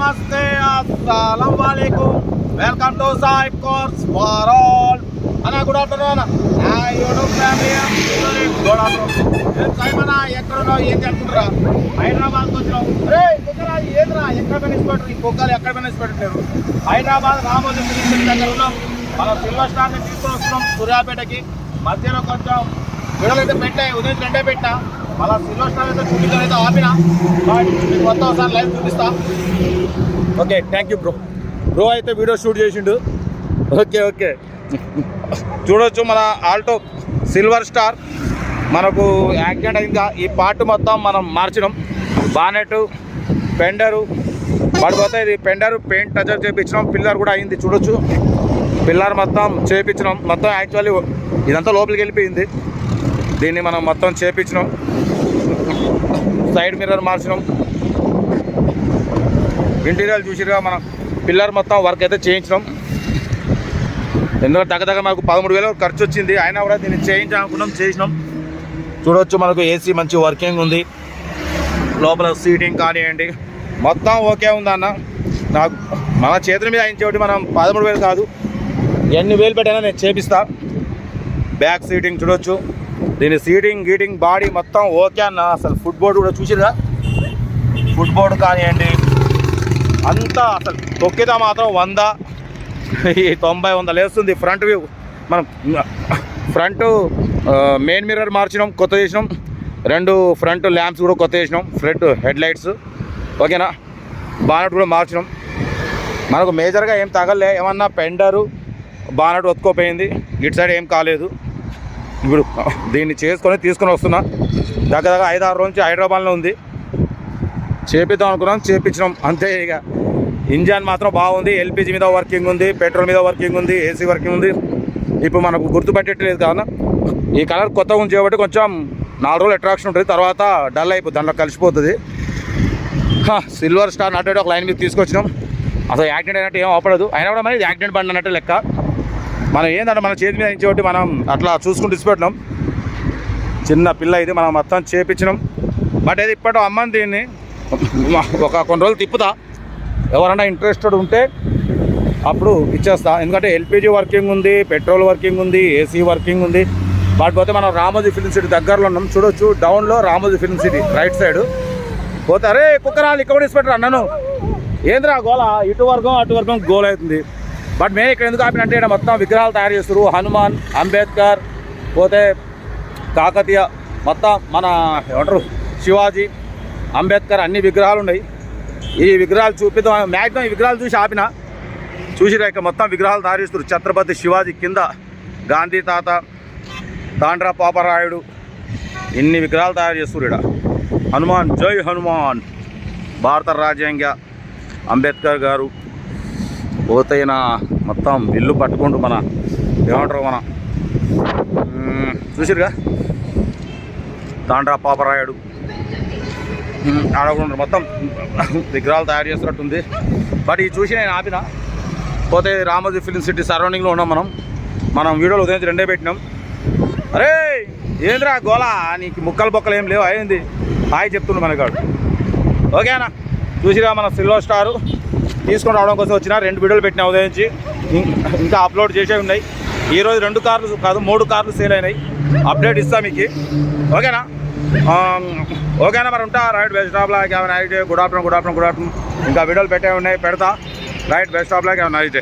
నమస్తే అస్సలం వాలేకుం welcome to Saib cars for all. అన్న గుడ్ ఆఫ్టర్నూన్ నా YouTube family good afternoon. Saib అన్న ఎక్కడున్నావు? ఏం చేస్తుంటారా హైదరాబాద్కి వచ్చినావు. రే కుక్కరా ఏదిరా? ఎక్కడ పనిసిపెట్టరు ఈ కుక్కలు ఎక్కడ పనిసిపెట్టలేరు హైదరాబాద్ రామోజీ ఫిలిం దగ్గర ఉన్నాం. మనం సిల్వర్ స్టార్ని తీసుకొని వస్తున్నాం. సూర్యాపేటకి. మధ్యలో కొంచెం విడలైతే పెట్టాయి. ఉదయం రెండే పెట్టా మళ్ళీ సిల్వర్ అయితే చూపించాలి అయితే ఆపిన. మీకు మొత్తం ఒకసారి లైవ్ చూపిస్తా. Okay thank you bro bro అయితే వీడియో షూట్ చేసిండు. Okay okay. చూడొచ్చు మన ఆల్టో సిల్వర్ స్టార్. మనకు యాక్సిడెంట్ అయిందా ఈ పార్ట్ మొత్తం మనం మార్చినాం. బానెట్ పెండరు పడిపోతే ఇది పెండరు పెయింట్ టచ్ చేయించినాం పిల్లర్ కూడా అయింది చూడొచ్చు. పిల్లర్ మొత్తం చేయించినాం మొత్తం యాక్చువల్లీ ఇదంతా లోపలికి వెళ్ళిపోయింది. దీన్ని మనం మొత్తం చేయించినాం సైడ్ మిర్రర్ మార్చినాం. ఇంటీరియర్ చూసిరుగా మనం పిల్లర్ మొత్తం వర్క్ అయితే చేయించడం ఎందుకంటే దగ్గర దగ్గర మనకు పదమూడు వేలు ఖర్చు వచ్చింది. అయినా కూడా దీన్ని చేయించాలనుకున్నాం చేసినాం. చూడవచ్చు మనకు ఏసీ మంచి వర్కింగ్ ఉంది. లోపల సీటింగ్ కానివ్వండి. మొత్తం ఓకే ఉందన్న. నాకు మన చేతుల మీద అయించేటి మనం పదమూడు వేలు కాదు. ఎన్ని వేలు పెట్టినా నేను చేపిస్తా. బ్యాక్ సీటింగ్ చూడొచ్చు. దీని సీటింగ్ గీటింగ్ బాడీ మొత్తం ఓకే అన్న. అసలు ఫుట్ బోర్డు కూడా చూసిరా ఫుట్ బోర్డు కానివ్వండి అంతా అసలు తొక్కితే మాత్రం వంద. ఈ తొంభై వంద లేస్తుంది ఫ్రంట్ వ్యూ మనం ఫ్రంట్ మెయిన్ మిర్రర్ మార్చినాం కొత్త చేసినాం. రెండు ఫ్రంట్ ల్యాంప్స్ కూడా కొత్త చేసినాం ఫ్రంట్ హెడ్ లైట్స్ ఓకేనా? బానట్ కూడా మార్చినాం. మనకు మేజర్గా ఏం తగలే. ఏమన్నా పెండరు బానట్ ఒత్తుకోపోయింది. ఇటు సైడ్ ఏం కాలేదు. ఇప్పుడు దీన్ని చేసుకొని తీసుకొని వస్తున్నా. దగ్గర దగ్గర ఐదు ఆరు నుంచి హైదరాబాద్లో ఉంది. చేపిద్దాం అనుకున్నాం చేపించినాం. అంతే ఇక. ఇంజన్ మాత్రం బాగుంది ఎల్పిజి మీద వర్కింగ్ ఉంది పెట్రోల్ మీద వర్కింగ్ ఉంది ఏసీ వర్కింగ్ ఉంది. ఇప్పుడు మనకు గుర్తుపెట్టట్లేదు కావున ఈ కలర్ కొత్తగా ఉంది కాబట్టి కొంచెం నాలుగు రోజులు అట్రాక్షన్ ఉంటుంది. తర్వాత డల్ అయిపోతుంది దాంట్లో కలిసిపోతుంది. సిల్వర్ స్టార్ నటు ఒక లైన్ మీద తీసుకొచ్చినాం. అసలు యాక్సిడెంట్ అయినట్టు ఏం అవపడదు. అయినా కూడా మరి యాక్సిడెంట్ బండి అన్నట్టు లెక్క. మనం ఏంటంటే మన చేతి మీద ఇచ్చేటి మనం అట్లా చూసుకుంటూ ఇచ్చిపెట్టినాం. చిన్న పిల్ల ఇది మనం మొత్తం చేపించినాం. బట్ అది ఇప్పటి అమ్మని దీన్ని ఒక కొన్ని రోజులు తిప్పుతా. ఎవరైనా ఇంట్రెస్టెడ్ ఉంటే అప్పుడు ఇచ్చేస్తా. ఎందుకంటే ఎల్పిజి వర్కింగ్ ఉంది పెట్రోల్ వర్కింగ్ ఉంది ఏసీ వర్కింగ్ ఉంది. బట్ పోతే మనం రామోజీ ఫిల్మ్ సిటీ దగ్గరలో ఉన్నాం. చూడొచ్చు డౌన్లో Ramoji film city right side పోతే అరే కుక్కరాలు ఇక్కడ ఇన్స్పెక్టర్ అన్నాను ఏంద్రా గోల? ఇటు వర్గం అటు వర్గం గోల్ అవుతుంది బట్ మేము ఇక్కడ ఎందుకు ఆపినంటే ఇక్కడ మొత్తం విగ్రహాలు తయారు చేస్తారు హనుమాన్ అంబేద్కర్ పోతే కాకతీయ మొత్తం మన ఏమంటారు శివాజీ అంబేద్కర్ అన్ని విగ్రహాలు ఉన్నాయి. ఈ విగ్రహాలు చూపిద్దాం. మ్యాక్సిమం ఈ విగ్రహాలు చూసి ఆపిన. చూసిరా ఇక మొత్తం విగ్రహాలు తయారు ఛత్రపతి శివాజీ కింద గాంధీ తాత తాండ్రా పాపరాయుడు ఇన్ని విగ్రహాలు తయారు చేస్తారు ఇక్కడ. హనుమాన్ జై హనుమాన్. భారత రాజ్యాంగ అంబేద్కర్ గారు. పోతైన మొత్తం ఇల్లు పట్టుకుంటూ మన ఏమంటారు మన చూసిరుగా? తాండ్రా పాపరాయుడు. ఆడకుండా మొత్తం విగ్రహాలు తయారు చేస్తున్నట్టుంది. బట్ ఇది చూసి నేను ఆపిన. పోతే రామోజీ ఫిలిం సిటీ సరౌండింగ్లో ఉన్నాం మనం. మనం వీడియోలో ఉదయం రెండే పెట్టినాం. అరే ఏంద్రా గోలా నీకు ముక్కలు బొక్కలు ఏం లేవు. అయింది హాయ్ చెప్తుండు మనకాడు ఓకేనా చూసిరా మన సిల్వర్ స్టారు. తీసుకొని రావడం కోసం వచ్చిన రెండు వీడియోలు పెట్టిన ఉదయం నుంచి. ఇంకా అప్లోడ్ చేసే ఉన్నాయి. ఈరోజు రెండు కార్లు కాదు మూడు కార్లు సేల్ అయినాయి. అప్డేట్ ఇస్తా మీకు. ఓకేనా? ఓకేనా మరి ఉంటా? Right best of luck. Night good afternoon good afternoon good afternoon. ఇంకా వీడియోలు పెట్టే ఉన్నాయి పెడతా. Right best of luck. Night